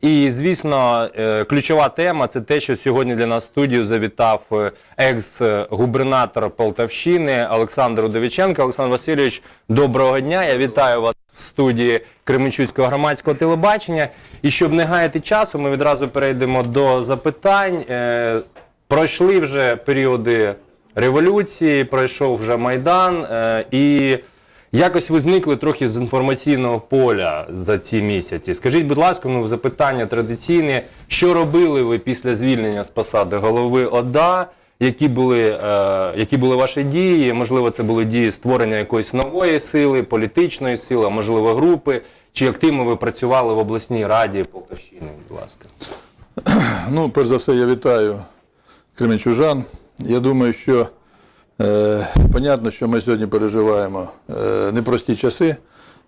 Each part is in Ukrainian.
І, звісно, е, ключова тема це те, що сьогодні для нас в студію завітав е, екс-губернатор Полтавщини Олександр Удовіченко. Олександр Васильович, доброго дня. Я вітаю вас в студії Кременчуцького громадського телебачення. І щоб не гаяти часу, ми відразу перейдемо до запитань. Е, Пройшли вже періоди революції, пройшов вже Майдан, і якось ви зникли трохи з інформаційного поля за ці місяці. Скажіть, будь ласка, ну запитання традиційне. Що робили ви після звільнення з посади голови ОДА? Які були, е, які були ваші дії? Можливо, це були дії створення якоїсь нової сили, політичної сили, а можливо, групи. Чи активно ви працювали в обласній раді Полтавщини? Будь ласка. Ну, перш за все, я вітаю кременчужан. Я думаю, що понятно, що ми сьогодні переживаємо е, непрості часи.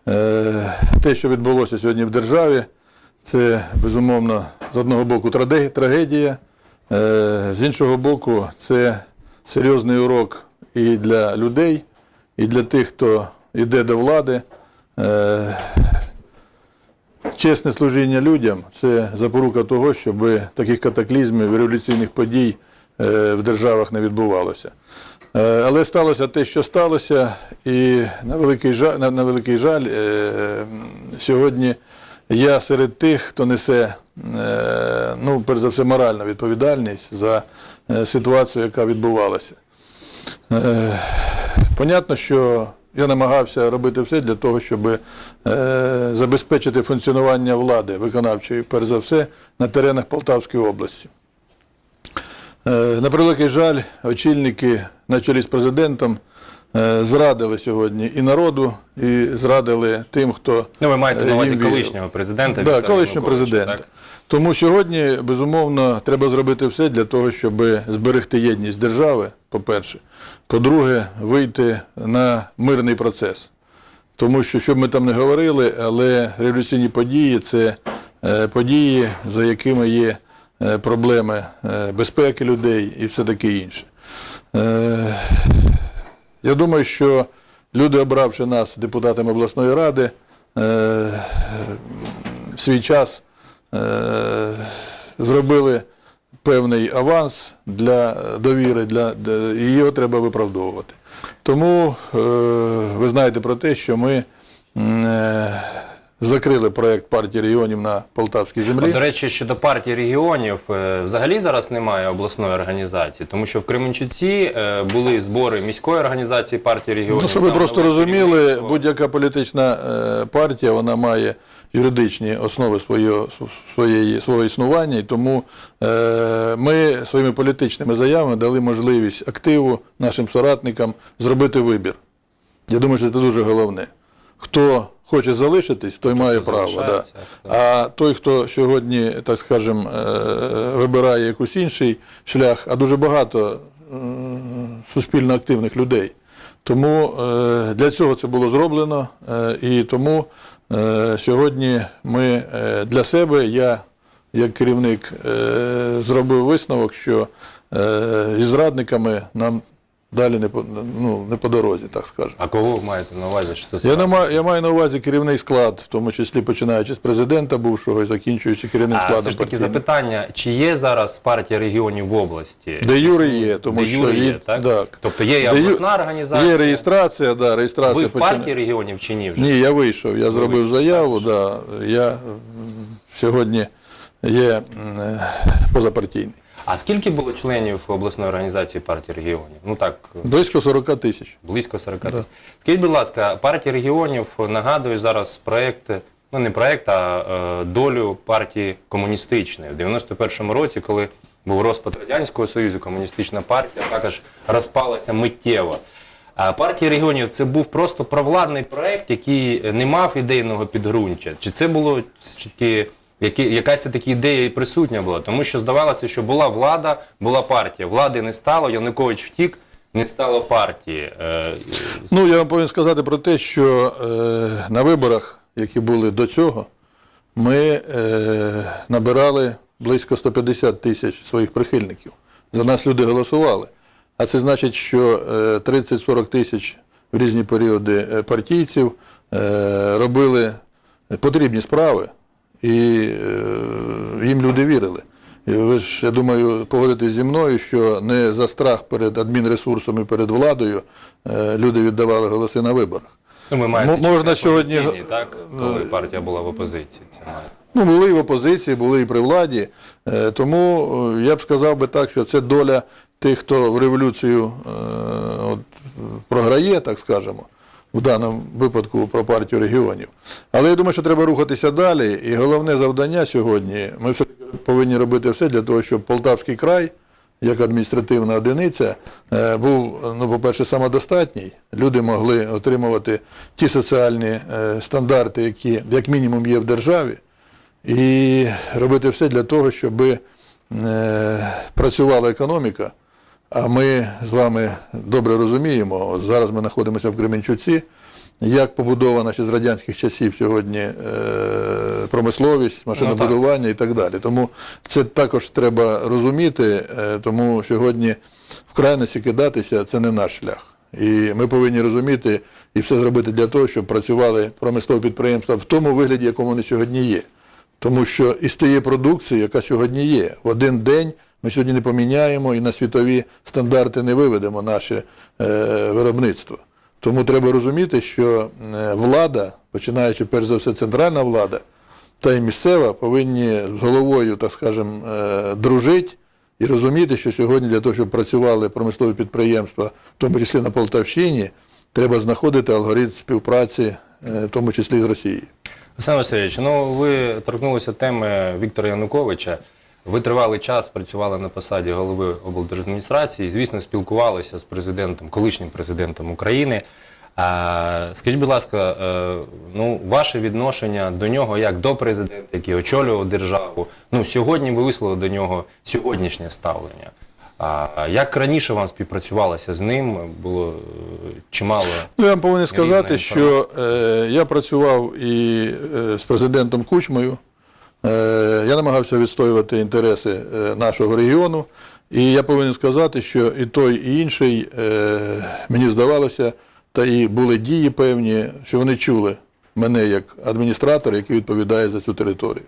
Е, те, що відбулося сьогодні в державі, це безумовно з одного боку трагедія, е, з іншого боку, це серйозний урок і для людей, і для тих, хто йде до влади. Е, Чесне служіння людям це запорука того, щоб таких катаклізмів, революційних подій е, в державах не відбувалося. Е, Але сталося те, що сталося, і на великий жаль, на, великий жаль е, сьогодні я серед тих, хто несе, е, ну, перш за все, моральну відповідальність за ситуацію, яка відбувалася. Понятно, що я намагався робити все для того, щоб забезпечити функціонування влади виконавчої, перш за все, на теренах Полтавської області. Е, на превеликий жаль, очільники на чолі з президентом е, зрадили сьогодні і народу, і зрадили тим, хто Ну, ви маєте на е, увазі колишнього президента Да, колишнього президента. так? Тому сьогодні, безумовно, треба зробити все для того, щоб зберегти єдність держави, по-перше. По-друге, вийти на мирний процес. Тому що, що б ми там не говорили, але революційні події це події, за якими є проблеми е, безпеки людей і все таке інше. Е, Я думаю, що люди, обравши нас депутатами обласної ради, е, в свій час е, зробили певний аванс для довіри, для, його треба виправдовувати. Тому е, ви знаєте про те, що ми е, закрили проєкт партії регіонів на Полтавській землі. От, до речі, щодо партії регіонів, е, взагалі зараз немає обласної організації, тому що в Кременчуці е, були збори міської організації партії регіонів. Ну, щоб ви просто розуміли, будь-яка політична е, партія вона має юридичні основи своєї, своєї, свого існування, і тому ми своїми політичними заявами дали можливість активу нашим соратникам зробити вибір. Я думаю, що це дуже головне. Хто хоче залишитись, той має право. Да. А той, хто сьогодні, так скажемо, е, вибирає якийсь інший шлях, а дуже багато е, суспільно активних людей. Тому е, для цього це було зроблено, і тому сьогодні ми для себе, я як керівник, зробив висновок, що із зрадниками нам далі не по, ну, не по дорозі, так скажемо. А кого ви маєте на увазі? Що це Я, не маю, я маю на увазі керівний склад, в тому числі починаючи з президента бувшого і закінчуючи керівним а складом все ж таки партійним. запитання, чи є зараз партія регіонів в області? Де Юри є, тому Де що Юри є, від- так? так. Тобто є і обласна організація. Є реєстрація, да, реєстрація Ви в почина- партії регіонів чи ні вже? Ні, я вийшов, я зробив вийшли, заяву, да, я сьогодні є позапартійний. А скільки було членів обласної організації партії регіонів? Ну так, Близько 40 тисяч. близько 40 тисяч. Скажіть, будь ласка, партія регіонів нагадує зараз проєкт, ну не проєкт, а е, долю партії комуністичної. В 91-му році, коли був розпад Радянського Союзу, комуністична партія також розпалася миттєво. А партія регіонів це був просто провладний проєкт, який не мав ідейного підґрунтя. Чи це було чи які, якась така ідея і присутня була? Тому що здавалося, що була влада, була партія. Влади не стало, Янукович втік, не стало партії. Е, Ну, я вам повинен сказати про те, що е, на виборах, які були до цього, ми е, набирали близько 150 тисяч своїх прихильників. За нас люди голосували. А це значить, що е, 30-40 тисяч в різні періоди е, партійців е, робили потрібні справи і е, їм люди вірили. І ви ж, я думаю, погодитесь зі мною, що не за страх перед адмінресурсом і перед владою е, люди віддавали голоси на виборах. Ну, ви маєте М- можна сьогодні- так, коли партія була в опозиції. Це має. Ну, були і в опозиції, були і при владі. Е, Тому е, я б сказав би так, що це доля тих, хто в революцію е, от, програє, так скажемо, в даному випадку про партію регіонів. Але я думаю, що треба рухатися далі. І головне завдання сьогодні, ми все повинні робити все для того, щоб Полтавський край, як адміністративна одиниця, е, був, ну, по-перше, самодостатній. Люди могли отримувати ті соціальні е, стандарти, які як мінімум є в державі і робити все для того, щоб е, працювала економіка. А ми з вами добре розуміємо, зараз ми знаходимося в Кременчуці, як побудована ще з радянських часів сьогодні е, промисловість, машинобудування і так далі. Тому це також треба розуміти, е, тому сьогодні в крайності кидатися це не наш шлях. І ми повинні розуміти і все зробити для того, щоб працювали промислові підприємства в тому вигляді, якому вони сьогодні є. Тому що із тієї продукції, яка сьогодні є, в один день ми сьогодні не поміняємо і на світові стандарти не виведемо наше е, виробництво. Тому треба розуміти, що е, влада, починаючи перш за все центральна влада, та й місцева, повинні з головою, так скажемо, е, дружити і розуміти, що сьогодні для того, щоб працювали промислові підприємства, в тому числі на Полтавщині, треба знаходити алгоритм співпраці, в тому числі з Росією. Олександр Васильович, ну ви торкнулися теми Віктора Януковича. Ви тривалий час працювали на посаді голови облдержадміністрації, звісно, спілкувалися з президентом, колишнім президентом України. Скажіть, будь ласка, е, ну, ваше відношення до нього як до президента, який очолював державу. Ну, сьогодні ви висловили до нього сьогоднішнє ставлення. А як раніше вам співпрацювалося з ним? Було е, чимало. Ну, я вам повинен сказати, що е, я працював і е, з президентом Кучмою. Е, я намагався відстоювати інтереси е, нашого регіону. І я повинен сказати, що і той, і інший, е, мені здавалося, та і були дії певні, що вони чули мене як адміністратора, який відповідає за цю територію.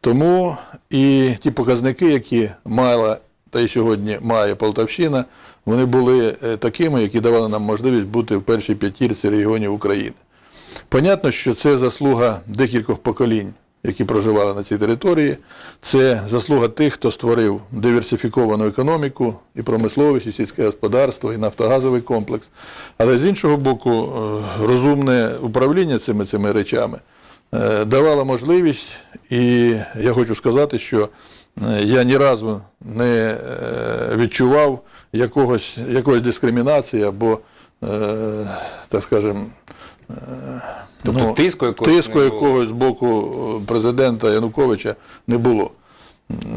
Тому і ті показники, які мала та й сьогодні має Полтавщина, вони були такими, які давали нам можливість бути в першій п'ятірці регіонів України. Понятно, що це заслуга декількох поколінь, які проживали на цій території. Це заслуга тих, хто створив диверсифіковану економіку, і промисловість, і сільське господарство, і нафтогазовий комплекс. Але з іншого боку, е, розумне управління цими цими речами е, давало можливість, і я хочу сказати, що е, я ні разу не відчував якогось, якоїсь дискримінації або, так скажемо, Тобто тиску якогось тиску якогось з боку е, президента Януковича не було.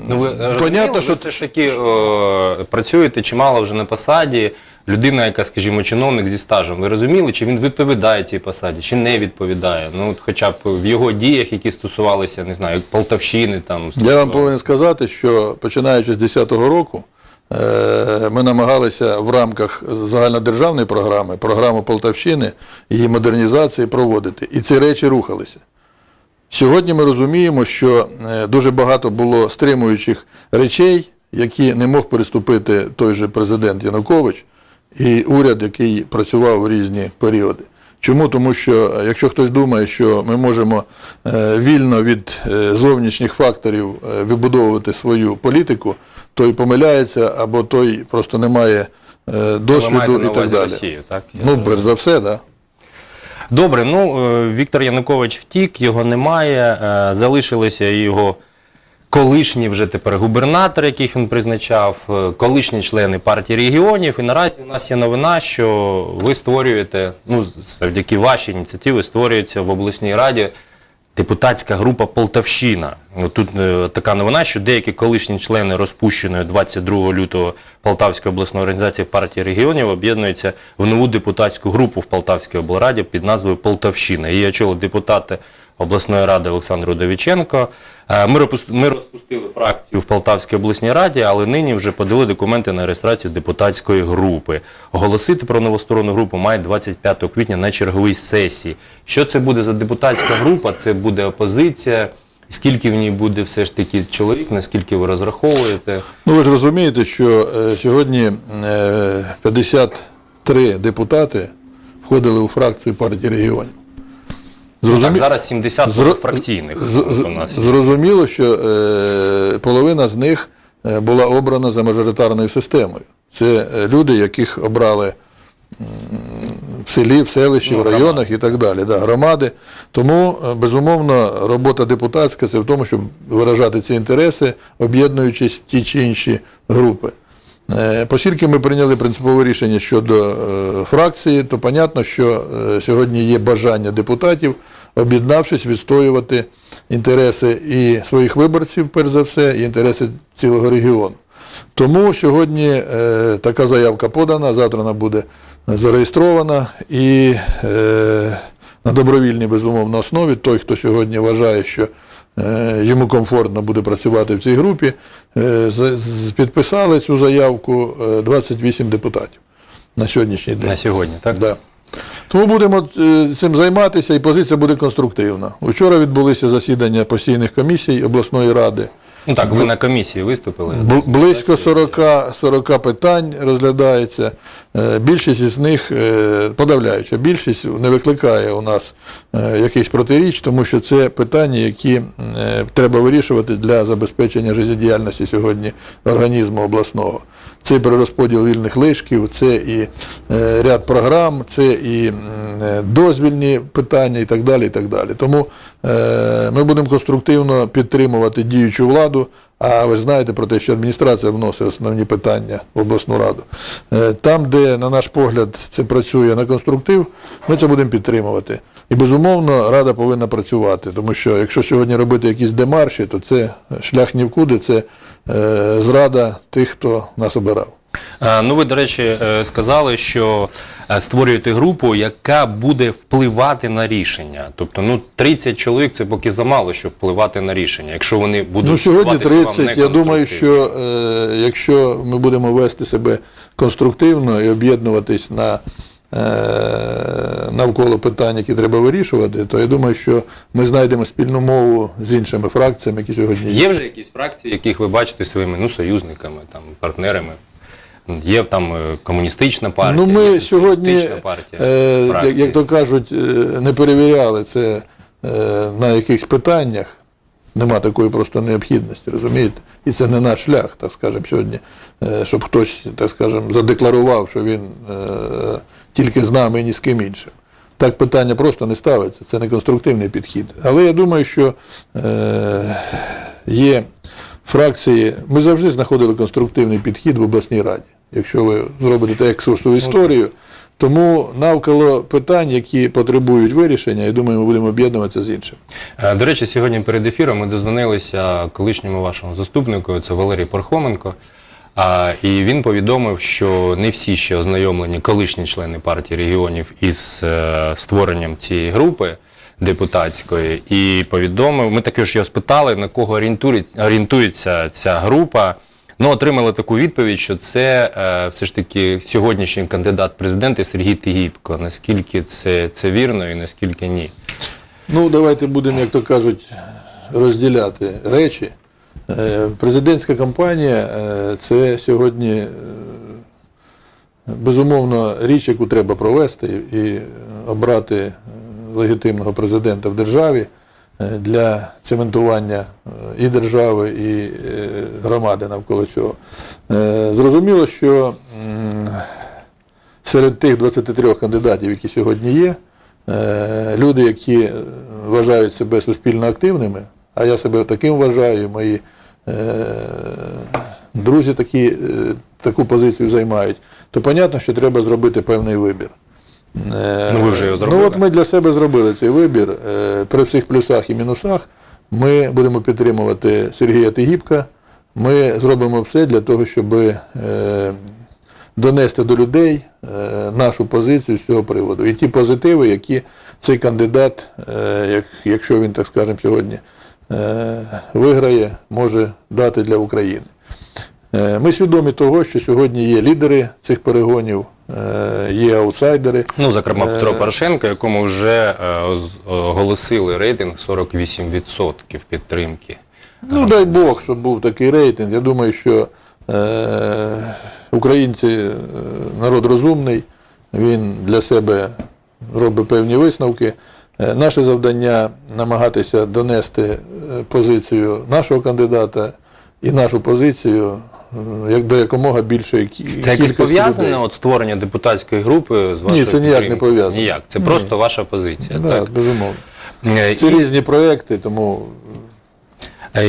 Ну, ви Понятно, Понятно, що- все ж таки о, працюєте чимало вже на посаді. Людина, яка, скажімо, чиновник зі стажем. Ви розуміли, чи він відповідає цій посаді, чи не відповідає? Ну, от хоча б в його діях, які стосувалися, не знаю, Полтавщини там. Я вам повинен сказати, що починаючи з 2010 року, е, ми намагалися в рамках загальнодержавної програми, програми Полтавщини, її модернізації проводити. І ці речі рухалися. Сьогодні ми розуміємо, що е, дуже багато було стримуючих речей, які не мог переступити той же президент Янукович і уряд, який працював в різні періоди. Чому? Тому що е, якщо хтось думає, що ми можемо е, вільно від е, зовнішніх факторів е, вибудовувати свою політику, той помиляється або той просто не має е, досвіду і так далі. Росію, так? Ну, перш за все, так. Да. Добре, ну е, Віктор Янукович втік, його немає. е, Залишилися його колишні вже тепер губернатори, яких він призначав, колишні члени партії регіонів. І наразі у нас є новина, що ви створюєте, ну завдяки вашій ініціативі, створюється в обласній раді депутатська група Полтавщина. Тут е, така новина, що деякі колишні члени розпущеної 22 лютого Полтавської обласної організації партії регіонів об'єднуються в нову депутатську групу в Полтавській облраді під назвою Полтавщина. Її очолив депутати обласної ради Олександр Удовіченко. Е, ми розпустили фракцію в Полтавській обласній раді, але нині вже подали документи на реєстрацію депутатської групи. Оголосити про новосторонну групу має 25 квітня на черговій сесії. Що це буде за депутатська група? Це буде опозиція, Скільки в ній буде все ж таки чоловік, наскільки ви розраховуєте? Ну ви ж розумієте, що е, сьогодні е, 53 депутати входили у фракцію партії регіонів. Зрозумі- так, зараз 70 Зро- фракційних з- у нас. Зрозуміло, що е, половина з них е, була обрана за мажоритарною системою. Це е, люди, яких обрали в селі, в селищі, Ну, в районах і так далі, да, громади. Тому, е, безумовно, робота депутатська це в тому, щоб виражати ці інтереси, об'єднуючись в ті чи інші групи. Оскільки ми прийняли принципове рішення щодо фракції, то понятно, що сьогодні є бажання депутатів, об'єднавшись, відстоювати інтереси і своїх виборців, перш за все, і інтереси цілого регіону. Тому сьогодні е, така заявка подана, завтра вона буде зареєстрована і е, на добровільній безумовно основі той, хто сьогодні вважає, що е, йому комфортно буде працювати в цій групі, е, з- з- підписали цю заявку е, 28 депутатів на сьогоднішній день. На сьогодні, так? Да. Тому будемо е, цим займатися і позиція буде конструктивна. Вчора відбулися засідання постійних комісій обласної ради. Ну так, ви на комісії виступили. Бл- Близько 40, 40 питань розглядається. Е, Більшість із них, е, подавляюча більшість, не викликає у нас якихось протиріч, тому що це питання, які треба вирішувати для забезпечення життєдіяльності сьогодні організму обласного. Це і перерозподіл вільних лишків, це і е, ряд програм, це і е, дозвільні питання і так далі. І так далі. Тому е, ми будемо конструктивно підтримувати діючу владу. А ви знаєте про те, що адміністрація вносить основні питання в обласну раду. Там, де, на наш погляд, це працює на конструктив, ми це будемо підтримувати. І безумовно, рада повинна працювати, тому що якщо сьогодні робити якісь демарші, то це шлях ні в куди, це е, зрада тих, хто нас обирав. Е, Ну, ви, до речі, е, сказали, що е, створюєте групу, яка буде впливати на рішення. Тобто, ну, 30 чоловік це поки замало, щоб впливати на рішення. Якщо вони будуть Ну, сьогодні здаватися 30. Я думаю, що е, якщо ми будемо вести себе конструктивно і об'єднуватись на, навколо питань, які треба вирішувати, то я думаю, що ми знайдемо спільну мову з іншими фракціями, які сьогодні є. Є вже якісь фракції, яких ви бачите своїми ну, союзниками, там, партнерами? Є там е, комуністична партія, Ну, ми сьогодні, партія, е, як, то кажуть, е, не перевіряли це е, на якихось питаннях. Нема такої просто необхідності, розумієте? І це не наш шлях, так скажемо, сьогодні, е, щоб хтось, так скажемо, задекларував, що він е, тільки з нами і ні з ким іншим. Так питання просто не ставиться, це не конструктивний підхід. Але я думаю, що е, є фракції. Ми завжди знаходили конструктивний підхід в обласній раді, якщо ви зробите екскурс у історію. Тому навколо питань, які потребують вирішення, я думаю, ми будемо об'єднуватися з іншим. Е, До речі, сьогодні перед ефіром ми дозвонилися колишньому вашому заступнику, це Валерій Пархоменко. І він повідомив, що не всі ще ознайомлені колишні члени партії регіонів із е, створенням цієї групи депутатської. І повідомив, ми також його спитали, на кого орієнтується, ця група. Ну, отримали таку відповідь, що це е, все ж таки сьогоднішній кандидат в президенти Сергій Тигіпко. Наскільки це, це вірно і наскільки ні? Ну, давайте будемо, як то кажуть, розділяти речі. Е, Президентська кампанія е, це сьогодні е, безумовно річ, яку треба провести і обрати легітимного президента в державі для цементування і держави, і громади навколо цього. Зрозуміло, що серед тих 23 кандидатів, які сьогодні є, люди, які вважають себе суспільно активними, а я себе таким вважаю, мої е, друзі такі, е, таку позицію займають, то понятно, що треба зробити певний вибір. Е, Ну, ви вже його Ну, от ми для себе зробили цей вибір. Е, При всіх плюсах і мінусах ми будемо підтримувати Сергія Тигіпка. Ми зробимо все для того, щоб е, донести до людей е, нашу позицію з цього приводу. І ті позитиви, які цей кандидат, е, як, якщо він, так скажемо, сьогодні виграє, може дати для України. Е, Ми свідомі того, що сьогодні є лідери цих перегонів, е, є аутсайдери. Ну, зокрема, Петро Порошенко, якому вже е, оголосили рейтинг 48% підтримки. Ну, дай Бог, щоб був такий рейтинг. Я думаю, що е, українці е, народ розумний, він для себе робить певні висновки. Е, наше завдання намагатися донести е, позицію нашого кандидата і нашу позицію е, як до якомога більшої кі- Це якось пов'язане от створення депутатської групи з вашою це ніяк не пов'язано. Ніяк. Це просто ваша позиція. Да, Так? безумовно. Це і- різні проекти, тому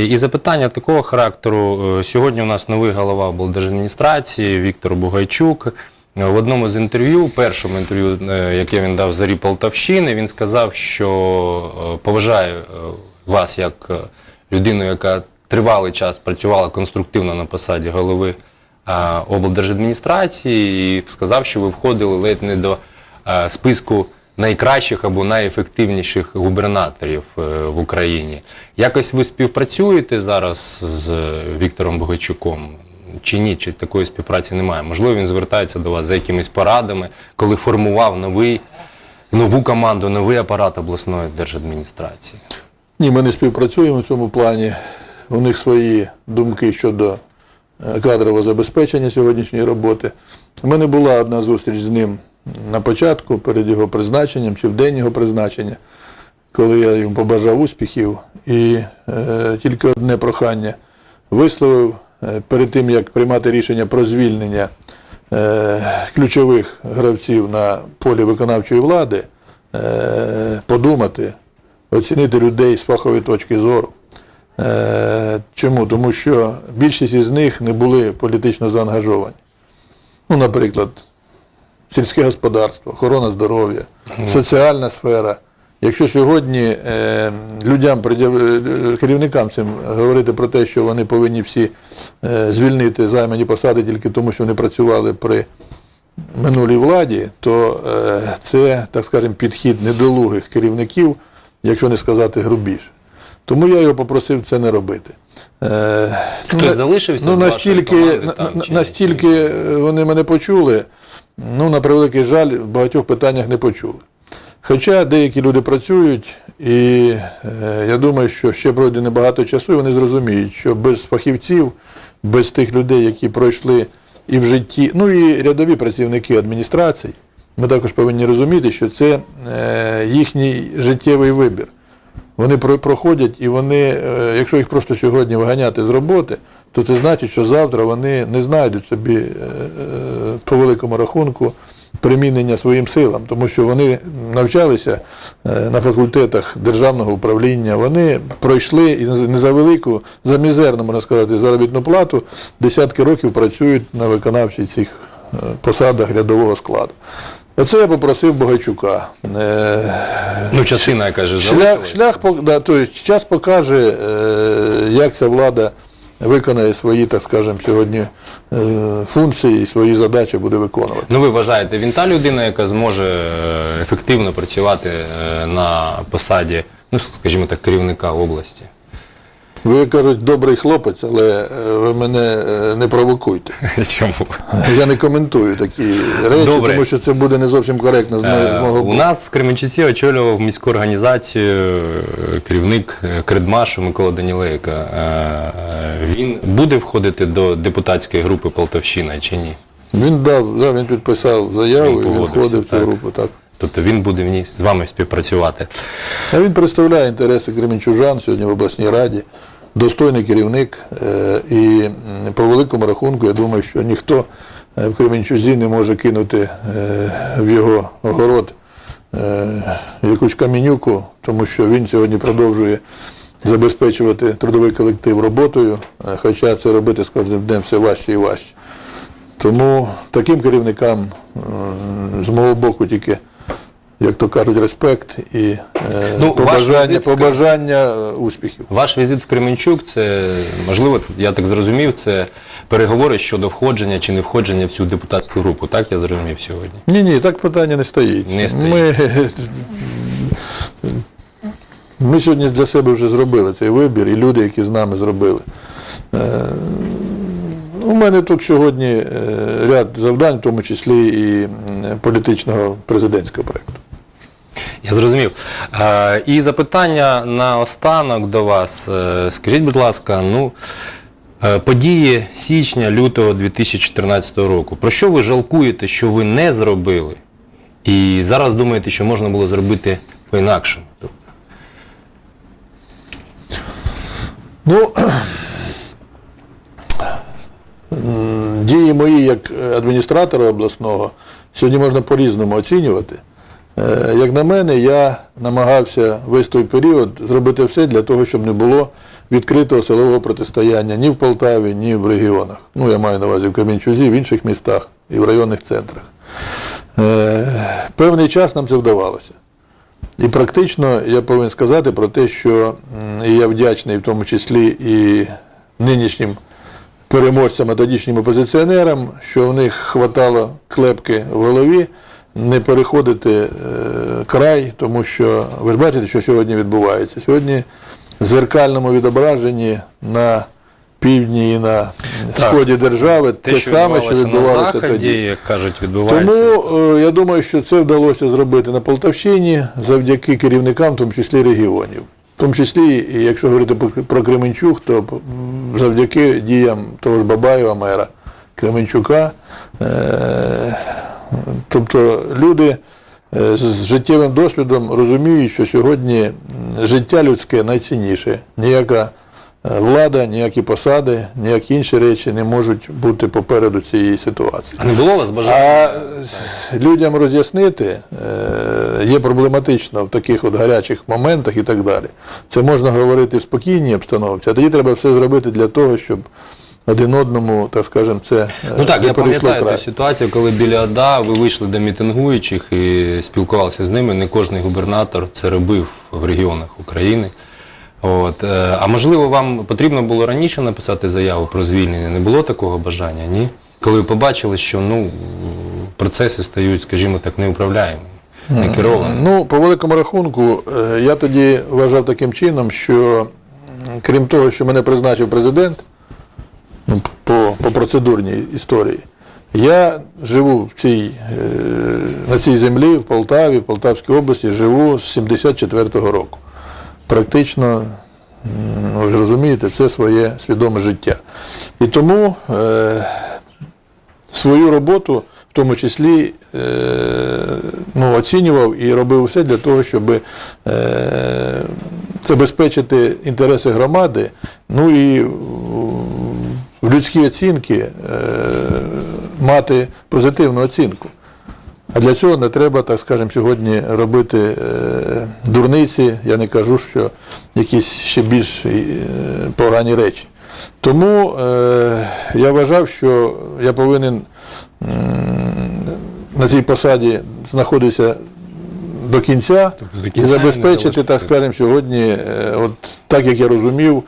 І запитання такого характеру. Сьогодні у нас новий голова облдержадміністрації Віктор Бугайчук. В одному з інтерв'ю, першому інтерв'ю, е, яке він дав Зарі Полтавщини, він сказав, що е, поважає е, вас як людину, яка тривалий час працювала конструктивно на посаді голови облдержадміністрації, і сказав, що ви входили ледь не до списку найкращих або найефективніших губернаторів в Україні. Якось ви співпрацюєте зараз з Віктором Богачуком? Чи ні? Чи такої співпраці немає? Можливо, він звертається до вас за якимись порадами, коли формував новий, нову команду, новий апарат обласної держадміністрації. Ні, ми не співпрацюємо в цьому плані. У них свої думки щодо е, кадрового забезпечення сьогоднішньої роботи. У мене була одна зустріч з ним на початку, перед його призначенням чи в день його призначення, коли я йому побажав успіхів. І е, тільки одне прохання висловив перед тим, як приймати рішення про звільнення е, ключових гравців на полі виконавчої влади, е, подумати, оцінити людей з фахової точки зору. Е, Чому? Тому що більшість із них не були політично заангажовані. Ну, наприклад, сільське господарство, охорона здоров'я, соціальна сфера. Якщо сьогодні е, людям, е, керівникам цим говорити про те, що вони повинні всі е, звільнити займані посади тільки тому, що вони працювали при минулій владі, то це, так скажемо, підхід недолугих керівників, якщо не сказати грубіше. Тому я його попросив це не робити. Хтось ну, залишився ну, з настільки, команди там, чи настільки вони мене почули, ну, на превеликий жаль, в багатьох питаннях не почули. Хоча деякі люди працюють, і е, я думаю, що ще пройде небагато часу, і вони зрозуміють, що без фахівців, без тих людей, які пройшли і в житті, ну і рядові працівники адміністрацій, ми також повинні розуміти, що це е, їхній життєвий вибір. Вони про- проходять і вони, е, якщо їх просто сьогодні виганяти з роботи, то це значить, що завтра вони не знайдуть собі по великому рахунку примінення своїм силам, тому що вони навчалися е, на факультетах державного управління, вони пройшли і не за- велику, за мізерну, можна сказати, заробітну плату, десятки років працюють на виконавчих цих е, посадах рядового складу. Оце я попросив Богачука. Е, Ну, частина, яка ж Шлях, шлях да, то есть час покаже, як ця влада виконає свої, так скажемо, сьогодні е, функції і свої задачі буде виконувати. Ну, ви вважаєте, він та людина, яка зможе е, ефективно працювати е, на посаді, ну, скажімо так, керівника області? Ви кажуть, добрий хлопець, але ви мене не провокуйте. Чому? Я не коментую такі речі, Добре. тому що це буде не зовсім коректно з, мо- з Е, У нас в Кременчуці очолював міську організацію керівник Кредмашу Микола Данілейко. Він буде входити до депутатської групи Полтавщина чи ні? Він дав, да, він підписав заяву Він і він погодився, входив в цю так. групу. Так. Тобто він буде в ній з вами співпрацювати. А він представляє інтереси кременчужан сьогодні в обласній раді, достойний керівник. е, І по великому рахунку, я думаю, що ніхто е, в Кременчузі не може кинути е, в його огород е, якусь камінюку, тому що він сьогодні продовжує забезпечувати трудовий колектив роботою, е, хоча це робити з кожним днем все важче і важче. Тому таким керівникам е, з мого боку тільки, як то кажуть, респект і е, Ну, побажання, в побажання е, успіхів. Ваш візит в Кременчук це можливо, я так зрозумів, це переговори щодо входження чи не входження в цю депутатську групу. Так я зрозумів сьогодні. Ні, ні, так питання не стоїть. Не стоїть. Ми, ми сьогодні для себе вже зробили цей вибір, і люди, які з нами зробили. Е, У мене тут сьогодні е, ряд завдань, в тому числі і політичного президентського проєкту. Я зрозумів. Е, і запитання на останок до вас. Скажіть, будь ласка, ну, події січня, лютого 2014 року. Про що ви жалкуєте, що ви не зробили? І зараз думаєте, що можна було зробити по-інакшому? Тобто, Ну, дії мої як адміністратора обласного сьогодні можна по-різному оцінювати. Е, Як на мене, я намагався весь той період зробити все для того, щоб не було відкритого силового протистояння ні в Полтаві, ні в регіонах. Ну, я маю на увазі в Кам'янчузі, в інших містах і в районних центрах. Е, Певний час нам це вдавалося. І практично я повинен сказати про те, що я вдячний в тому числі і нинішнім переможцям, а тодішнім опозиціонерам, що в них хватало клепки в голові не переходити е, край, тому що ви ж бачите, що сьогодні відбувається. Сьогодні в зеркальному відображенні на півдні і на сході держави те, те, що саме, що відбувалося на Заході, тоді. як кажуть, відбувається. Тому е, я думаю, що це вдалося зробити на Полтавщині завдяки керівникам, в тому числі регіонів. В тому числі, якщо говорити про- Кременчук, то завдяки діям того ж Бабаєва, мера Кременчука. Е, тобто люди е, з життєвим досвідом розуміють, що сьогодні життя людське найцінніше. Ніяка влада, ніякі посади, ніякі інші речі не можуть бути попереду цієї ситуації. А не було вас бажання? А е, людям роз'яснити е, є проблематично в таких от гарячих моментах і так далі. Це можна говорити в спокійній обстановці, а тоді треба все зробити для того, щоб один одному, так скажемо, це е, Ну так, не я пам'ятаю ту ситуацію, коли біля ОДА ви вийшли до мітингуючих і спілкувалися з ними. Не кожний губернатор це робив в регіонах України. От. е, А можливо, вам потрібно було раніше написати заяву про звільнення? Не було такого бажання, ні? Коли ви побачили, що ну, процеси стають, скажімо так, неуправляємими, не керованими. Ну, по великому рахунку, е, я тоді вважав таким чином, що крім того, що мене призначив президент ну, по, по процедурній історії, я живу в цій, е, на цій землі, в Полтаві, в Полтавській області, живу з 74-го року. Практично, ви ж розумієте, це своє свідоме життя. І тому е, свою роботу, в тому числі, е, ну, оцінював і робив все для того, щоб е, забезпечити інтереси громади, ну і в людські оцінки е, мати позитивну оцінку. А для цього не треба, так скажемо, сьогодні робити е, дурниці, я не кажу, що якісь ще більш е, погані речі. Тому е, я вважав, що я повинен на цій посаді знаходитися до кінця Тобто і забезпечити, так скажемо, сьогодні, от так як я розумів,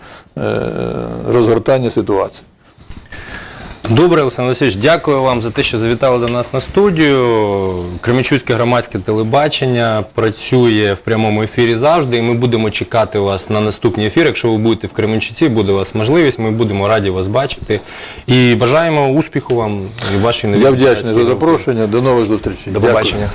розгортання ситуації. Добре, Олександр Васильович, дякую вам за те, що завітали до нас на студію. Кременчуцьке громадське телебачення працює в прямому ефірі завжди, і ми будемо чекати вас на наступні ефіри. Якщо ви будете в Кременчуці, буде у вас можливість, ми будемо раді вас бачити. І бажаємо успіху вам і вашій новій Я вдячний за запрошення. До нових зустрічей. До Дякую. побачення.